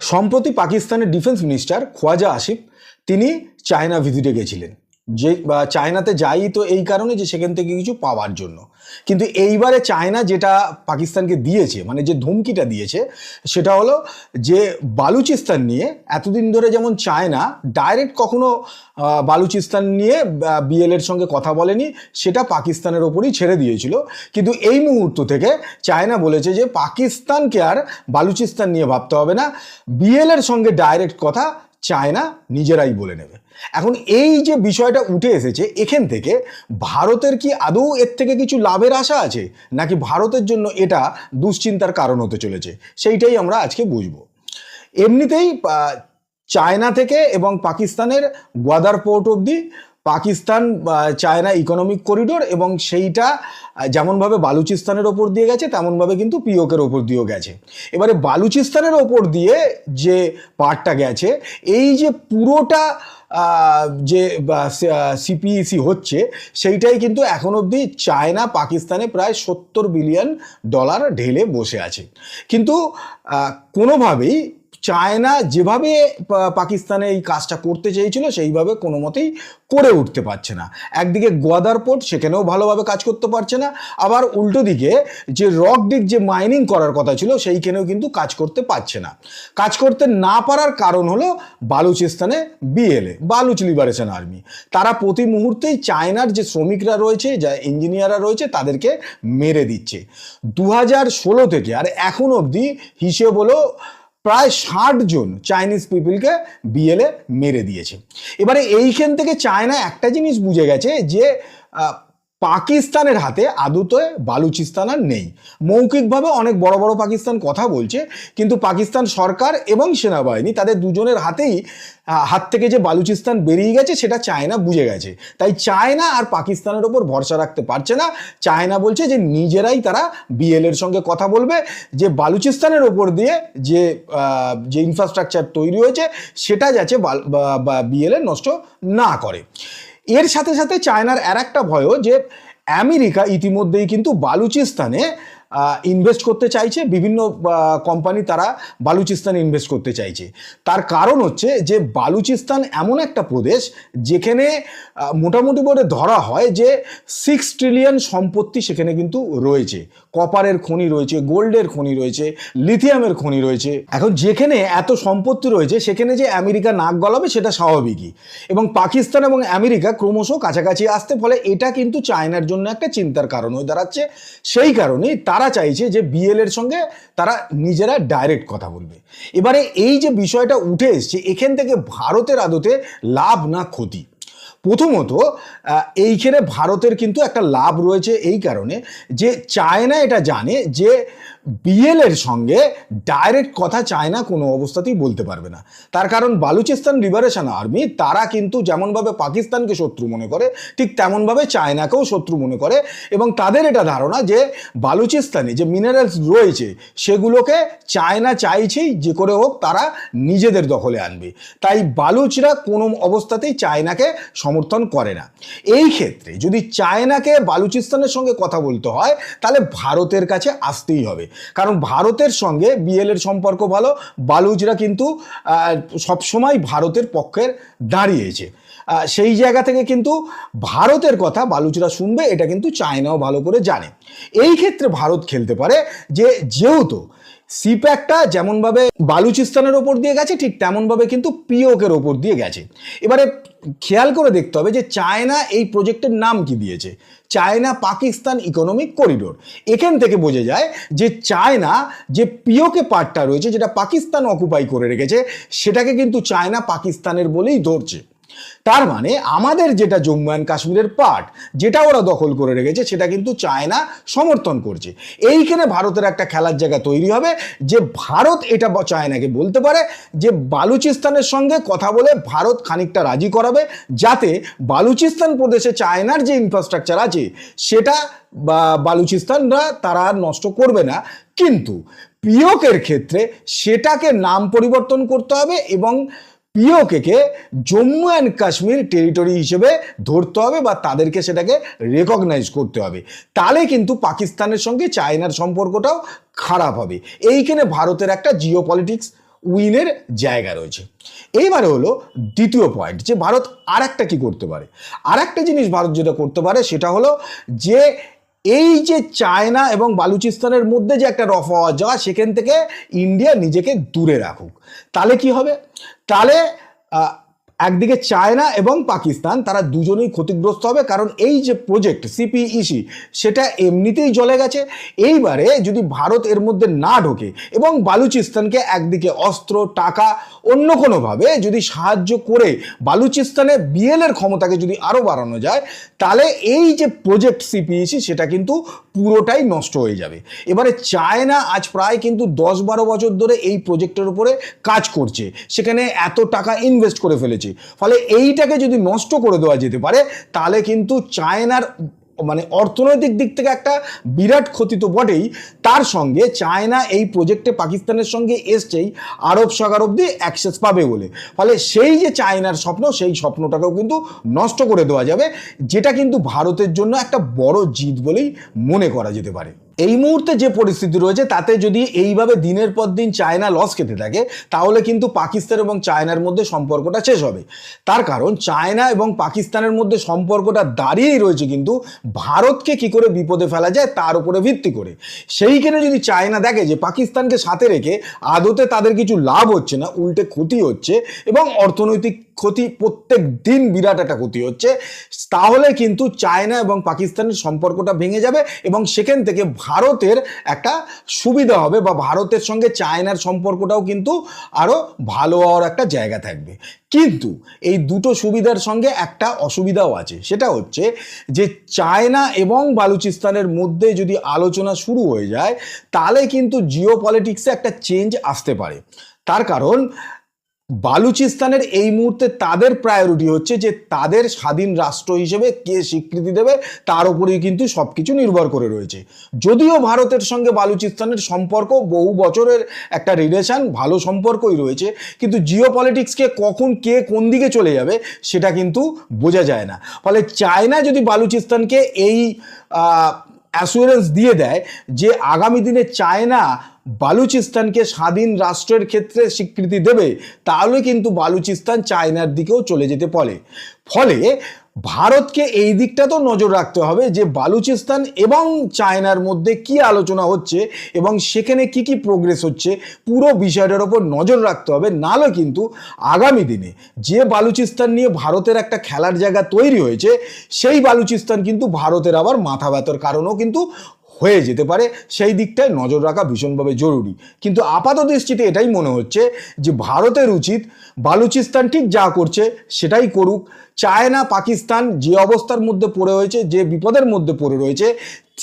সম্প্রতি পাকিস্তানের defence minister Khawaja Asif তিনি চায়না ভিজিটে গেছিলেন। যে চায়নাতে যাই তো এই কারণে যে সেখান থেকে কিছু পাওয়ার জন্য। কিন্তু এইবারে চায়না যেটা পাকিস্তানকে দিয়েছে মানে যে ধমকিটা দিয়েছে, সেটা হলো যে বালুচিস্তান নিয়ে এতদিন ধরে যেমন চায়না ডাইরেক্ট কখনো বালুচিস্তান নিয়ে বিএল এর সঙ্গে কথা বলেনি, সেটা পাকিস্তানের ওপরই ছেড়ে দিয়েছিল। কিন্তু এই মুহূর্ত থেকে চায়না বলেছে যে পাকিস্তানকে আর বালুচিস্তান নিয়ে ভাবতে হবে না। বিএল এর সঙ্গে ডাইরেক্ট কথা চায়না নিজেরাই বলে নেবে। এখন এই যে বিষয়টা উঠে এসেছে, এখান থেকে ভারতের কি আদৌ এর থেকে কিছু লাভের আশা আছে? নাকি ভারতের জন্য এটা দুশ্চিন্তার কারণ হতে চলেছে? সেইটাই আমরা আজকে বুঝব। এমনিতেই চায়না থেকে এবং পাকিস্তানের গোয়াদার পোর্ট অবধি পাকিস্তান চায়না ইকোনমিক করিডোর এবং সেইটা যেমনভাবে বালুচিস্তানের ওপর দিয়ে গেছে, তেমনভাবে কিন্তু পিওকের ওপর দিয়েও গেছে। এবারে বালুচিস্তানের ওপর দিয়ে যে পার্টটা গেছে, এই যে পুরোটা যে সিপিইসি হচ্ছে, সেইটাই কিন্তু এখন অবধি চায়না পাকিস্তানে প্রায় সত্তর বিলিয়ন ডলার ঢেলে বসে আছে। কিন্তু কোনোভাবেই চায়না যেভাবে পাকিস্তানে এই কাজটা করতে চেয়েছিল, সেইভাবে কোনো মতেই করে উঠতে পারছে না। একদিকে গোয়াদার পোর্ট সেখানেও ভালোভাবে কাজ করতে পারছে না। আবার উল্টো দিকে যে রক ডিগ যে মাইনিং করার কথা ছিল, সেইখানেও কিন্তু কাজ করতে পারছে না। কাজ করতে না পারার কারণ হলো বালুচিস্তানে বিএলএ, বালুচ লিবারেশন আর্মি। তারা প্রতি মুহূর্তেই চায়নার যে শ্রমিকরা রয়েছে, যা ইঞ্জিনিয়াররা রয়েছে, তাদেরকে মেরে দিচ্ছে। দু হাজার ষোলো থেকে, আর এখন অবধি হিসেব হলো প্রায় ষাট জন চাইনিজ পিপলকে বিএলএ মেরে দিয়েছে। এবারে এইখান থেকে চায়না একটা জিনিস বুঝে গেছে যে পাকিস্তানের হাতে আদতে বালুচিস্তান আর নেই। মৌখিকভাবে অনেক বড় বড় পাকিস্তান কথা বলছে, কিন্তু পাকিস্তান সরকার এবং সেনাবাহিনী তাদের দুজনের হাতেই হাত থেকে যে বালুচিস্তান বেরিয়ে গেছে সেটা চায়না বুঝে গেছে। তাই চায়না আর পাকিস্তানের ওপর ভরসা রাখতে পারছে না। চায়না বলছে যে নিজেরাই তারা বিএল এর সঙ্গে কথা বলবে, যে বালুচিস্তানের ওপর দিয়ে যে যে ইনফ্রাস্ট্রাকচার তৈরি হয়েছে, সেটা যাতে বিএল এ নষ্ট না করে। এর সাথে সাথে চায়নার আর একটা ভয়ও যে আমেরিকা ইতিমধ্যেই কিন্তু বালুচিস্তানে ইনভেস্ট করতে চাইছে, বিভিন্ন কোম্পানি তারা বালুচিস্তানে ইনভেস্ট করতে চাইছে। তার কারণ হচ্ছে যে, বালুচিস্তান এমন একটা প্রদেশ যেখানে মোটামুটি করে ধরা হয় যে সিক্স ট্রিলিয়ন সম্পত্তি সেখানে কিন্তু রয়েছে। কপারের খনি রয়েছে গোল্ডের খনি রয়েছে লিথিয়ামের খনি রয়েছে। এখন যেখানে এত সম্পত্তি রয়েছে, সেখানে যে আমেরিকা নাক গলাবে সেটা স্বাভাবিকই। এবং পাকিস্তান এবং আমেরিকা ক্রমশ কাছাকাছি আসতে, ফলে এটা কিন্তু চায়নার জন্য একটা চিন্তার কারণ হয়ে দাঁড়াচ্ছে। সেই কারণেই তারা চাইছে যে বিএল এর সঙ্গে তারা নিজেরা ডাইরেক্ট কথা বলবে। এবারে এই যে বিষয়টা উঠে এসছে, এখান থেকে ভারতের আদতে লাভ না ক্ষতি। প্রথমত এইখানে ভারতের কিন্তু একটা লাভ রয়েছে এই কারণে যে চায়না এটা জানে যে বিএল এর সঙ্গে ডাইরেক্ট কথা চায়না কোনো অবস্থাতেই বলতে পারবে না। তার কারণ বালুচিস্তান লিবারেশন আর্মি তারা কিন্তু যেমনভাবে পাকিস্তানকে শত্রু মনে করে, ঠিক তেমনভাবে চায়নাকেও শত্রু মনে করে এবং তাদের এটা ধারণা যে বালুচিস্তানে যে মিনারেলস রয়েছে, সেগুলোকে চায়না চাইছেই যে করে হোক তারা নিজেদের দখলে আনবে। তাই বালুচরা কোনো অবস্থাতেই চায়নাকে সমর্থন করে না। এই ক্ষেত্রে যদি চায়নাকে বালুচিস্তানের সঙ্গে কথা বলতে হয়, তাহলে ভারতের কাছে আসতেই হবে। কারণ ভারতের সঙ্গে বিএলের সম্পর্ক ভালো, বালুচরা কিন্তু সবসময় ভারতের পক্ষের দাঁড়িয়েছে। সেই জায়গা থেকে কিন্তু ভারতের কথা বালুচরা শুনবে, এটা কিন্তু চায়নাও ভালো করে জানে। এই ক্ষেত্রে ভারত খেলতে পারে যে, যেহেতু সিপ্যাকটা যেমনভাবে বালুচিস্তানের ওপর দিয়ে গেছে, ঠিক তেমনভাবে কিন্তু পিওকের ওপর দিয়ে গেছে। এবারে খেয়াল করে দেখতে হবে যে চায়না এই প্রজেক্টের নাম কি দিয়েছে? China Pakistan economic corridor. এখান থেকে বোঝা যায় যে চায়না যে পিওকে পার্টটা রয়েছে, যেটা পাকিস্তান অকুপাই করে রেখেছে, সেটাকে কিন্তু চায়না পাকিস্তানের বলেই ধরছে। তার মানে আমাদের যেটা জম্মু অ্যান্ড কাশ্মীরের পার্ট যেটা ওরা দখল করে রেখেছে, সেটা কিন্তু চায়না সমর্থন করছে। এইখানে ভারতের একটা খেলার জায়গা তৈরি হবে, যে ভারত এটা চায়নাকে বলতে পারে যে বালুচিস্তানের সঙ্গে কথা বলে ভারত খানিকটা রাজি করাবে, যাতে বালুচিস্তান প্রদেশে চায়নার যে ইনফ্রাস্ট্রাকচার আছে, সেটা বা বালুচিস্তানরা তারা নষ্ট করবে না। কিন্তু পিওকের ক্ষেত্রে সেটাকে নাম পরিবর্তন করতে হবে এবং PoK Jammu and Kashmir territory হিসেবে ধরতে হবে বা তাদেরকে সেটাকে রেকগনাইজ করতে হবে। তাহলে কিন্তু পাকিস্তানের সঙ্গে চায়নার সম্পর্কটাও খারাপ হবে। এইখানে ভারতের একটা জিও পলিটিক্স উইনের জায়গা রয়েছে। এইবারে হলো দ্বিতীয় পয়েন্ট যে ভারত আর একটা কী করতে পারে? আর একটা জিনিস ভারত যেটা করতে পারে সেটা হলো যে এই যে চায়না এবং বালুচিস্তানের মধ্যে যে একটা রফা যাওয়া সেখান থেকে ইন্ডিয়া নিজেকে দূরে রাখুক। তাহলে কি হবে? তাহলে একদিকে চায়না এবং পাকিস্তান, তারা দুজনেই ক্ষতিগ্রস্ত হবে। কারণ এই যে প্রজেক্ট সিপিইসি সেটা এমনিতেই জ্বলে গেছে। এইবারে যদি ভারত এর মধ্যে না ঢোকে এবং বালুচিস্তানকে একদিকে অস্ত্র, টাকা, অন্য কোনোভাবে যদি সাহায্য করে বালুচিস্তানে বিএলের ক্ষমতাকে যদি আরও বাড়ানো যায়, তাহলে এই যে প্রজেক্ট সিপিইসি সেটা কিন্তু পুরোটাই নষ্ট হয়ে যাবে। এবারে চায়না আজ প্রায় কিন্তু দশ বারো বছর ধরে এই প্রজেক্টের উপরে কাজ করছে। সেখানে এত টাকা ইনভেস্ট করে ফেলেছে। ফলে এইটাকে যদি নষ্ট করে দেওয়া যেতে পারে, তাহলে কিন্তু চায়নার মানে অর্থনৈতিক দিক থেকে একটা বিরাট ক্ষতি তো বটেই। তার সঙ্গে চায়না এই প্রজেক্টে পাকিস্তানের সঙ্গে এসছেই, আরব সাগর অব্দি অ্যাক্সেস পাবে বলে। ফলে সেই যে চায়নার স্বপ্ন, সেই স্বপ্নটাকেও কিন্তু নষ্ট করে দেওয়া যাবে, যেটা কিন্তু ভারতের জন্য একটা বড় জিত বলেই মনে করা যেতে পারে। এই মুহূর্তে যে পরিস্থিতি রয়েছে, তাতে যদি এইভাবে দিনের পর দিন চায়না লস খেতে থাকে, তাহলে কিন্তু পাকিস্তান এবং চায়নার মধ্যে সম্পর্কটা শেষ হবে। তার কারণ, চায়না এবং পাকিস্তানের মধ্যে সম্পর্কটা দাঁড়িয়েই রয়েছে কিন্তু ভারতকে কি করে বিপদে ফেলা যায়, তার উপরে ভিত্তি করে। সেইখানে যদি চায়না দেখে যে পাকিস্তানকে সাথে রেখে আদতে তাদের কিছু লাভ হচ্ছে না, উল্টে ক্ষতি হচ্ছে এবং অর্থনৈতিক ক্ষতি প্রত্যেক দিন বিরাট একটা ক্ষতি হচ্ছে, তাহলে কিন্তু চায়না এবং পাকিস্তানের সম্পর্কটা ভেঙে যাবে এবং সেখান থেকে ভারতের একটা সুবিধা হবে বা ভারতের সঙ্গে চায়নার সম্পর্কটাও কিন্তু আরও ভালো হওয়ার একটা জায়গা থাকবে। কিন্তু এই দুটো সুবিধার সঙ্গে একটা অসুবিধাও আছে। সেটা হচ্ছে যে চায়না এবং বালুচিস্তানের মধ্যে যদি আলোচনা শুরু হয়ে যায়, তাহলে কিন্তু জিও পলিটিক্সে একটা চেঞ্জ আসতে পারে। তার কারণ বালুচিস্তানের এই মুহূর্তে তাদের প্রায়োরিটি হচ্ছে যে তাদের স্বাধীন রাষ্ট্র হিসেবে কে স্বীকৃতি দেবে, তার উপরেই কিন্তু সব কিছু নির্ভর করে রয়েছে। যদিও ভারতের সঙ্গে বালুচিস্তানের সম্পর্ক বহু বছরের একটা রিলেশন ভালো সম্পর্কই রয়েছে, কিন্তু জিও পলিটিক্সকে কখন কে কোন দিকে চলে যাবে সেটা কিন্তু বোঝা যায় না। ফলে চায়না যদি বালুচিস্তানকে এই অ্যাসুরেন্স দিয়ে দেয় যে আগামী দিনে চায়না বালুচিস্তানকে স্বাধীন রাষ্ট্রের ক্ষেত্রে স্বীকৃতি দেবে, তাহলে কিন্তু বালুচিস্তান চায়নার দিকেও চলে যেতে পারে। ফলে ভারতকে এই দিকটা তো নজর রাখতে হবে যে বালুচিস্তান এবং চায়নার মধ্যে কি আলোচনা হচ্ছে এবং সেখানে কি কি প্রোগ্রেস হচ্ছে, পুরো বিষয়টার ওপর নজর রাখতে হবে। নাহলে কিন্তু আগামী দিনে যে বালুচিস্তান নিয়ে ভারতের একটা খেলার জায়গা তৈরি হয়েছে, সেই বালুচিস্তান কিন্তু ভারতের আবার মাথা ব্যথার কারণও কিন্তু হয়ে যেতে পারে। সেই দিকটায় নজর রাখা ভীষণভাবে জরুরি। কিন্তু আপাত দৃষ্টিতে এটাই মনে হচ্ছে যে ভারতের উচিত বালুচিস্তান ঠিক যা করছে সেটাই করুক। চায়না, পাকিস্তান যে অবস্থার মধ্যে পড়ে রয়েছে, যে বিপদের মধ্যে পড়ে রয়েছে,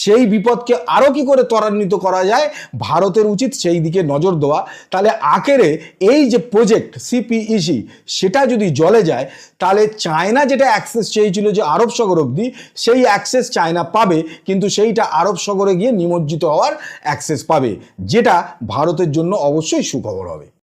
সেই বিপদকে আরও কি করে ত্বরান্বিত করা যায়? ভারতের উচিত সেই দিকে নজর দেওয়া। তাহলে আখেরে এই যে প্রজেক্ট সিপিইসি সেটা যদি জলে যায়, তাহলে চায়না যেটা অ্যাক্সেস চেয়েছিল যে আরব সাগর অবধি, সেই অ্যাক্সেস চায়না পাবে, কিন্তু সেইটা আরব সাগরে গিয়ে নিমজ্জিত হওয়ার অ্যাক্সেস পাবে, যেটা ভারতের জন্য অবশ্যই সুখবর হবে।